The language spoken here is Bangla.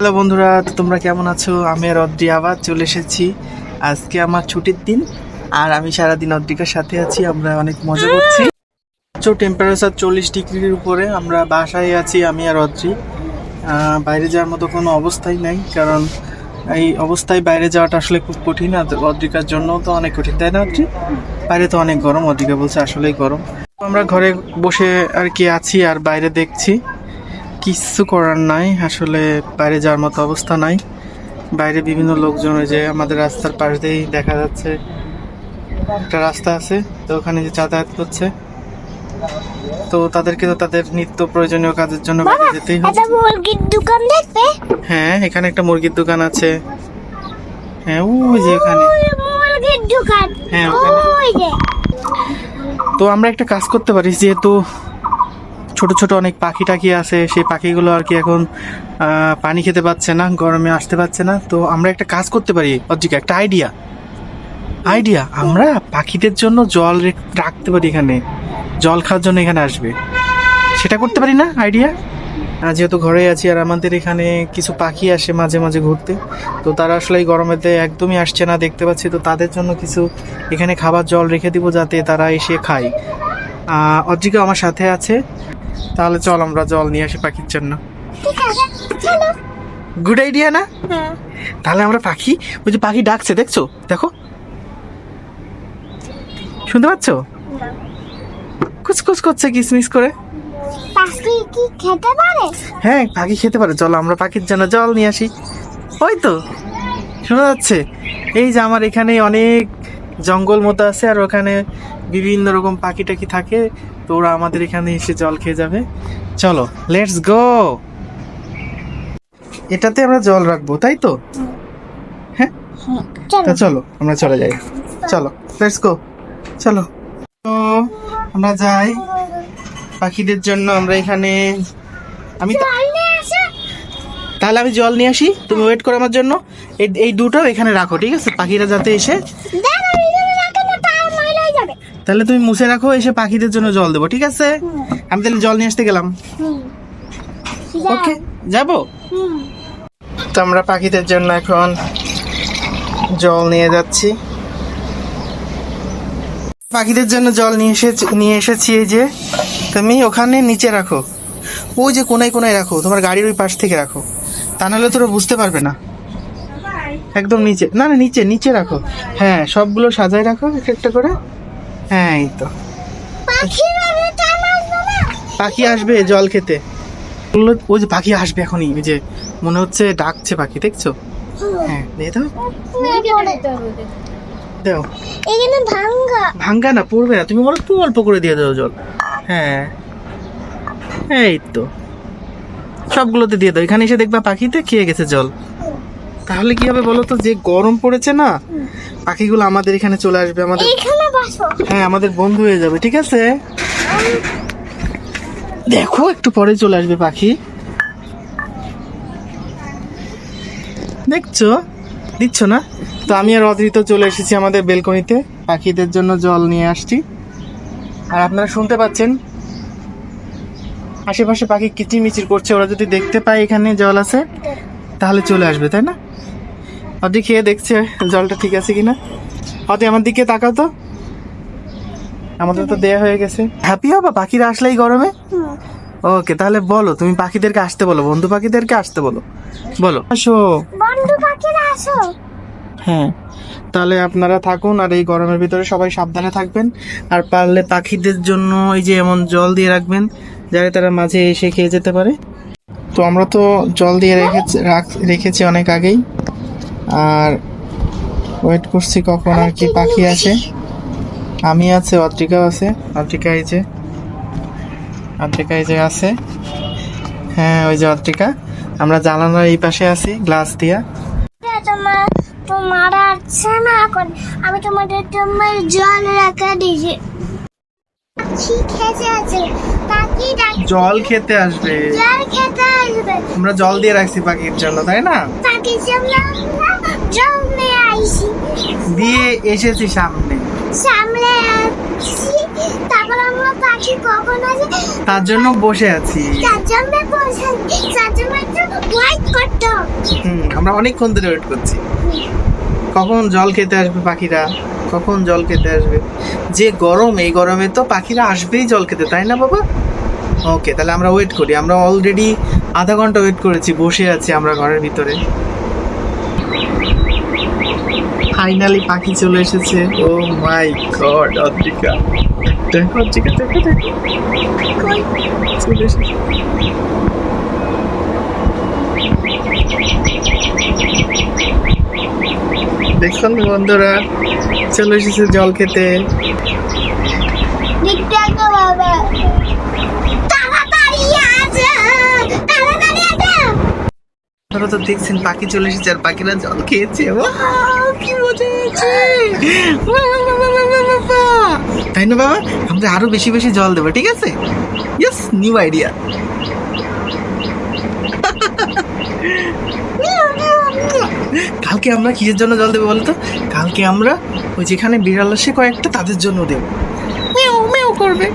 হ্যালো বন্ধুরা, তো তোমরা কেমন আছো? আমি আর অদ্রি আবার চলে এসেছি। আজকে আমার ছুটির দিন, আর আমি সারাদিন অদ্রিকার সাথে আছি, আমরা অনেক মজা করছি। প্রচুর টেম্পারেচার চল্লিশ ডিগ্রির উপরে, আমরা বাসায় আছি, আমি আর অদ্রি বাইরে যাওয়ার মতো কোনো অবস্থাই নাই, কারণ এই অবস্থায় বাইরে যাওয়াটা আসলে খুব কঠিন, আর অদ্রিকার জন্য তো অনেক কঠিন, তাই না অদ্রি বাইরে তো অনেক গরম অদ্রিকা বলছে আসলেই গরম। আমরা ঘরে বসে আর কি আছি, আর বাইরে দেখছি। কিচ্ছু করার নাই আসলে বাইরে যাওয়ার মতো অবস্থা নাই। বাইরে বিভিন্ন লোকজন যে আমাদের রাস্তার পাশ দিয়েই দেখা যাচ্ছে। একটা রাস্তা আছে তো ওখানে যে যাতায়াত করছে। তো তাদেরকে তো তাদের নিত্য প্রয়োজনীয় কাজের জন্য বাইরে যেতেই হবে মুরগির দোকান দেখবে? হ্যাঁ এখানে একটা মুরগির দোকান আছে। হ্যাঁ ওই যে এখানে মুরগির দোকান। হ্যাঁ, ওখানে। তো আমরা একটা কাজ করতে পারি যেহেতু ছোট ছোট অনেক পাখি টাকি আছে, সেই পাখিগুলো আর কি এখন পানি খেতে পাচ্ছে না, গরমে আসতে পারছে না। তো আমরা একটা কাজ করতে পারি অজিকা একটা আইডিয়া আইডিয়া আমরা পাখিদের জন্য জল রেখ- রাখতে পারি এখানে। জল খাওয়ার জন্য এখানে আসবে। সেটা করতে পারি না আইডিয়া যেহেতু ঘরে আছি আর আমাদের এখানে কিছু পাখি আসে মাঝে মাঝে ঘুরতে, তো তারা আসলে এই গরমেতে একদমই আসছে না, দেখতে পাচ্ছি। তো তাদের জন্য কিছু এখানে খাবার জল রেখে দিব যাতে তারা এসে খায়। অদ্রিকা আমার সাথে আছে। তাহলে চল আমরা জল নিয়ে আসি পাখির জন্য। গুড আইডিয়া না? হ্যাঁ। তাহলে আমরা পাখি ওই যে পাখি ডাকছে দেখছ? দেখো। শুনতে পাচ্ছ? কুচকুচ করছে কিসমিস করে। পাখি কি খেতে পারে? হ্যাঁ পাখি খেতে পারে। চলো আমরা পাখির জন্য জল নিয়ে আসি। ওই তো শোনা যাচ্ছে। এই যে আমার এখানে অনেক জঙ্গল মতো আছে আর ওখানে বিভিন্ন রকম পাখি টাকি থাকে। তো ওরা আমাদের এখানে এসে জল খেয়ে যাবে। চলো লেটস গো এটাতে আমরা জল রাখব তাই তো? হ্যাঁ? চলো তা চলো আমরা চলে যাই। চলো লেটস গো চলো। তো আমরা যাই। পাখিদের জন্য আমরা এখানে আমি তাহলে আমি জল নিয়ে আসি। তুমি ওয়েট করো আমার জন্য। এই এই দুটো এখানে রাখো ঠিক আছে? পাখিরা যাতে এসে দেন আমি যদি রাখে না তার ময়লা হয়ে যাবে তাহলে তুমি মুছে রাখো এসে পাখিদের জন্য জল দেবো ঠিক আছে? আমি তাহলে জল নিয়ে আসতে গেলাম। ওকে যাব? তো আমরা পাখিদের জন্য এখন জল নিয়ে যাচ্ছি। পাখিদের জন্য জল নিয়ে এসেছি নিয়ে এসেছি এই যে। তুমি ওখানে নিচে রাখো। ওই যে কোনায় কোনায় রাখো তোমার গাড়ির ওই পাশ থেকে রাখো। তা নাহলে তোরা বুঝতে পারবে না। একদম নিচে না না নিচে নিচে রাখো। হ্যাঁ সবগুলো সাজায় রাখো একটা একটা করে। হ্যাঁ এই তো। পাখি আসবে জল খেতে। ওই যে পাখি আসবে এখনই ওই যে মনে হচ্ছে ডাকছে পাখি দেখছ? হ্যাঁ দিয়ে দাও। দাও। এখানে ভাঙ্গা। ভাঙ্গা না পড়বে না তুমি বলো একটু অল্প করে দিয়ে দাও জল। হ্যাঁ এই তো। সবগুলোতে দিয়ে দাও এখানে এসে দেখবা পাখিতে খেয়ে গেছে জল। তাহলে কি হবে বলো তো? যে গরম পড়েছে না পাখিগুলো আমাদের এখানে চলে আসবে আমাদের হ্যাঁ আমাদের বন্ধু হয়ে যাবে ঠিক আছে? দেখো একটু পরে চলে আসবে পাখি। দেখছ? দিচ্ছ না? তো আমি আর অদ্রিত চলে এসেছি আমাদের বেলকনিতে পাখিদের জন্য জল নিয়ে আসছি। আর আপনারা শুনতে পাচ্ছেন? আশেপাশে পাখি কিচিরমিচির করছে ওরা যদি দেখতে পায় এখানে জল আছে তাহলে চলে আসবে তাই না? অদি খেয়ে দেখছে জলটা ঠিক আছে কিনা? অদি আমার দিকে তাকাও তো। আমাদের তো দেয়া হয়ে গেছে। হ্যাপি হবা? পাখিরা আসলেই গরমে? ওকে তাহলে বলো তুমি পাখিদেরকে আসতে বলো বন্ধু পাখিদেরকে আসতে বলো। বলো। আসো। বন্ধু পাখিরা আসো। হ্যাঁ। তাহলে আপনারা থাকুন আর এই গরমের ভিতরে সবাই সাবধানে থাকবেন। আর পারলে পাখিদের জন্য এই যে এমন জল দিয়ে রাখবেন যাতে তারা মাঝে এসে খেয়ে যেতে পারে। তো আমরা তো জল দিয়ে রেখেছি রাখ- রেখেছি অনেক আগেই। আর ওয়েট করছি কখন আর কি পাখি আসে। আমি আছে অদ্রিকাও আছে। অদ্রিকা এই যে অদ্রিকা এই যে আছে। হ্যাঁ ওই যে অদ্রিকা। আমরা জানালার এই পাশে আছি গ্লাস দিয়া। তোমার না এখন আমি তোমাদের তোমার জল রাখা দিয়েছি খেতে আছে জল আসবে। জল খেতে আসবে। আমরা জল দিয়ে রাখছি পাখির জন্য তাই না? পাখি সামনে নিয়ে আইসি দিয়ে এসেছি সামনে। সামনে আসছি তারপর আমরা পাখি কখন আসে? তার জন্য বসে আছি। তার জন্য বসে তার জন্য একটু ওয়াইট করতে হুম আমরা অনেকক্ষণ ধরে ওয়েট করছি। কখন জল খেতে আসবে পাখিরা? কখন জল খেতে আসবে? যে গরম এই গরমে তো পাখিরা আসবেই জল খেতে তাই না বাবা? ওকে তাহলে আমরা ওয়েট করি। আমরা অলরেডি আধা ঘণ্টা ওয়েট করেছি বসে আছি আমরা ঘরের ভিতরে। ফাইনালি পাখি চলে এসেছে। Oh my god Adrika. দেখো অদ্রিকা দেখো দেখো। চলে এসেছে। দেখছেন বন্ধুরা চলে এসেছে জল খেতে। বাবা। আপনারা তো দেখছেন, পাখি চলে এসেছে আর পাখিরা জল খেয়েছে। কি মজা বাহ। তাই না বাবা? আমরা আরও বেশি বেশি জল দেবো, ঠিক আছে? ইয়েস নিউ আইডিয়া কালকে আমরা কিসের জন্য জল দেবো বলতো কালকে আমরা ওই যেখানে বিড়াল আসে কয়েকটা, তাদের জন্য দেবো। মেও মেও করবে।